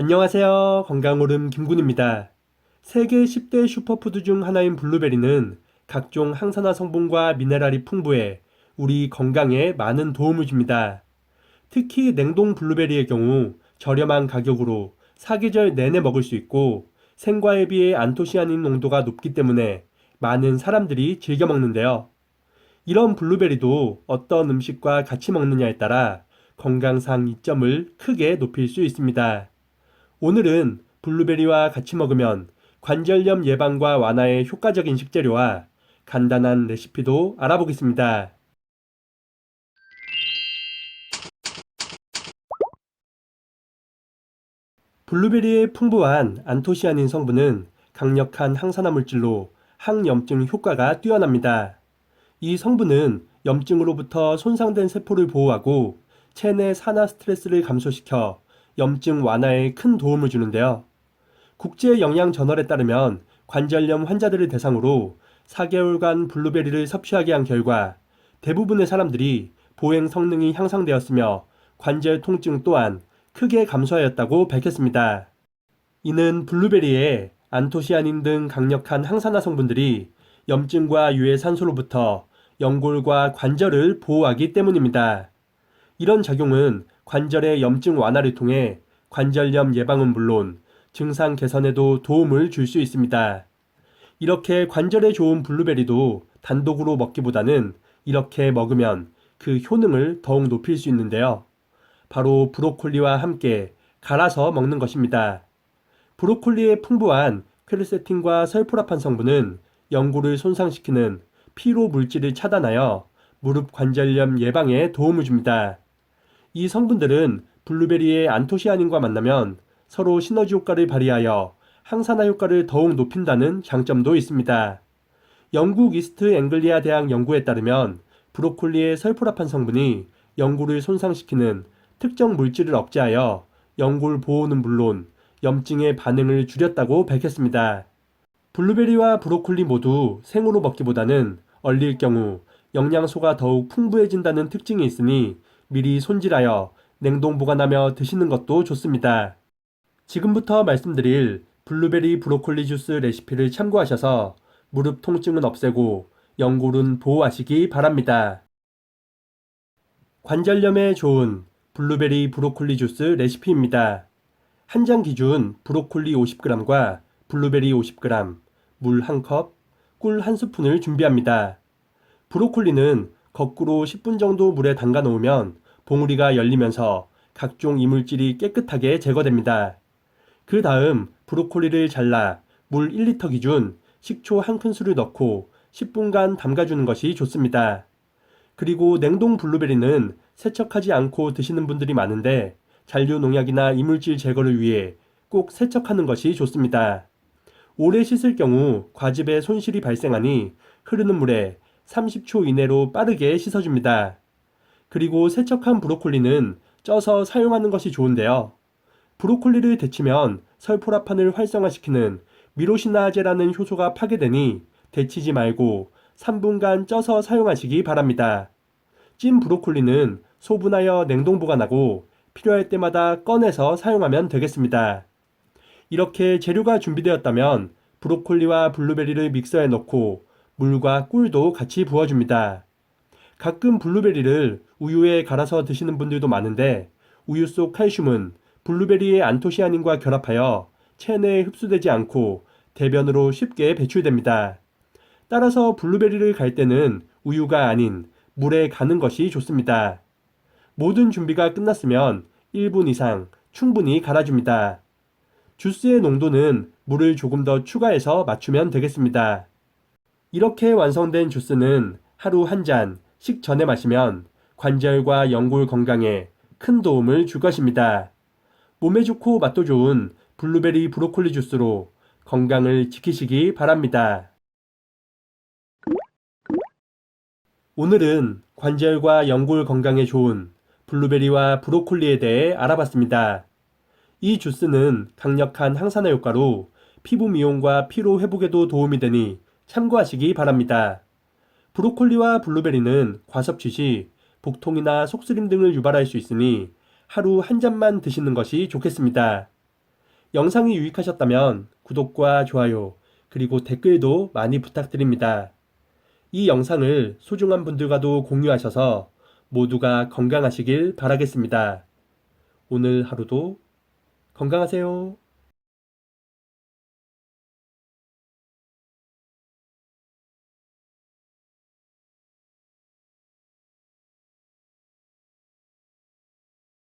안녕하세요. 건강오름 김군입니다. 세계 10대 슈퍼푸드 중 하나인 블루베리는 각종 항산화 성분과 미네랄이 풍부해 우리 건강에 많은 도움을 줍니다. 특히 냉동 블루베리의 경우 저렴한 가격으로 사계절 내내 먹을 수 있고 생과에 비해 안토시아닌 농도가 높기 때문에 많은 사람들이 즐겨 먹는데요. 이런 블루베리도 어떤 음식과 같이 먹느냐에 따라 건강상 이점을 크게 높일 수 있습니다. 오늘은 블루베리와 같이 먹으면 관절염 예방과 완화에 효과적인 식재료와 간단한 레시피도 알아보겠습니다. 블루베리의 풍부한 안토시아닌 성분은 강력한 항산화 물질로 항염증 효과가 뛰어납니다. 이 성분은 염증으로부터 손상된 세포를 보호하고 체내 산화 스트레스를 감소시켜 염증 완화에 큰 도움을 주는데요. 국제 영양 저널에 따르면 관절염 환자들을 대상으로 4개월간 블루베리를 섭취하게 한 결과 대부분의 사람들이 보행 성능이 향상되었으며 관절 통증 또한 크게 감소하였다고 밝혔습니다. 이는 블루베리에 안토시아닌 등 강력한 항산화 성분들이 염증과 유해 산소로부터 연골과 관절을 보호하기 때문입니다. 이런 작용은 관절의 염증 완화를 통해 관절염 예방은 물론 증상 개선에도 도움을 줄 수 있습니다. 이렇게 관절에 좋은 블루베리도 단독으로 먹기보다는 이렇게 먹으면 그 효능을 더욱 높일 수 있는데요. 바로 브로콜리와 함께 갈아서 먹는 것입니다. 브로콜리의 풍부한 퀘르세틴과 설포라판 성분은 연골을 손상시키는 피로 물질을 차단하여 무릎 관절염 예방에 도움을 줍니다. 이 성분들은 블루베리의 안토시아닌과 만나면 서로 시너지 효과를 발휘하여 항산화 효과를 더욱 높인다는 장점도 있습니다. 영국 이스트 앵글리아 대학 연구에 따르면 브로콜리의 설포라판 성분이 연골을 손상시키는 특정 물질을 억제하여 연골 보호는 물론 염증의 반응을 줄였다고 밝혔습니다. 블루베리와 브로콜리 모두 생으로 먹기보다는 얼릴 경우 영양소가 더욱 풍부해진다는 특징이 있으니 미리 손질하여 냉동 보관하며 드시는 것도 좋습니다. 지금부터 말씀드릴 블루베리 브로콜리 주스 레시피를 참고하셔서 무릎 통증은 없애고 연골은 보호하시기 바랍니다. 관절염에 좋은 블루베리 브로콜리 주스 레시피입니다. 한 장 기준 브로콜리 50g과 블루베리 50g, 물 1컵, 꿀 1스푼을 준비합니다. 브로콜리는 거꾸로 10분 정도 물에 담가 놓으면 봉우리가 열리면서 각종 이물질이 깨끗하게 제거됩니다. 그 다음 브로콜리를 잘라 물 1리터 기준 식초 한 큰술을 넣고 10분간 담가주는 것이 좋습니다. 그리고 냉동 블루베리는 세척하지 않고 드시는 분들이 많은데 잔류 농약이나 이물질 제거를 위해 꼭 세척하는 것이 좋습니다. 오래 씻을 경우 과즙에 손실이 발생하니 흐르는 물에 30초 이내로 빠르게 씻어줍니다. 그리고 세척한 브로콜리는 쪄서 사용하는 것이 좋은데요. 브로콜리를 데치면 설포라판을 활성화시키는 미로시나제라는 효소가 파괴되니 데치지 말고 3분간 쪄서 사용하시기 바랍니다. 찐 브로콜리는 소분하여 냉동 보관하고 필요할 때마다 꺼내서 사용하면 되겠습니다. 이렇게 재료가 준비되었다면 브로콜리와 블루베리를 믹서에 넣고 물과 꿀도 같이 부어줍니다. 가끔 블루베리를 우유에 갈아서 드시는 분들도 많은데 우유 속 칼슘은 블루베리의 안토시아닌과 결합하여 체내에 흡수되지 않고 대변으로 쉽게 배출됩니다. 따라서 블루베리를 갈 때는 우유가 아닌 물에 가는 것이 좋습니다. 모든 준비가 끝났으면 1분 이상 충분히 갈아줍니다. 주스의 농도는 물을 조금 더 추가해서 맞추면 되겠습니다. 이렇게 완성된 주스는 하루 한 잔 식 전에 마시면 관절과 연골 건강에 큰 도움을 줄 것입니다. 몸에 좋고 맛도 좋은 블루베리 브로콜리 주스로 건강을 지키시기 바랍니다. 오늘은 관절과 연골 건강에 좋은 블루베리와 브로콜리에 대해 알아봤습니다. 이 주스는 강력한 항산화 효과로 피부 미용과 피로 회복에도 도움이 되니 참고하시기 바랍니다. 브로콜리와 블루베리는 과섭취 시 복통이나 속쓰림 등을 유발할 수 있으니 하루 한 잔만 드시는 것이 좋겠습니다. 영상이 유익하셨다면 구독과 좋아요, 그리고 댓글도 많이 부탁드립니다. 이 영상을 소중한 분들과도 공유하셔서 모두가 건강하시길 바라겠습니다. 오늘 하루도 건강하세요.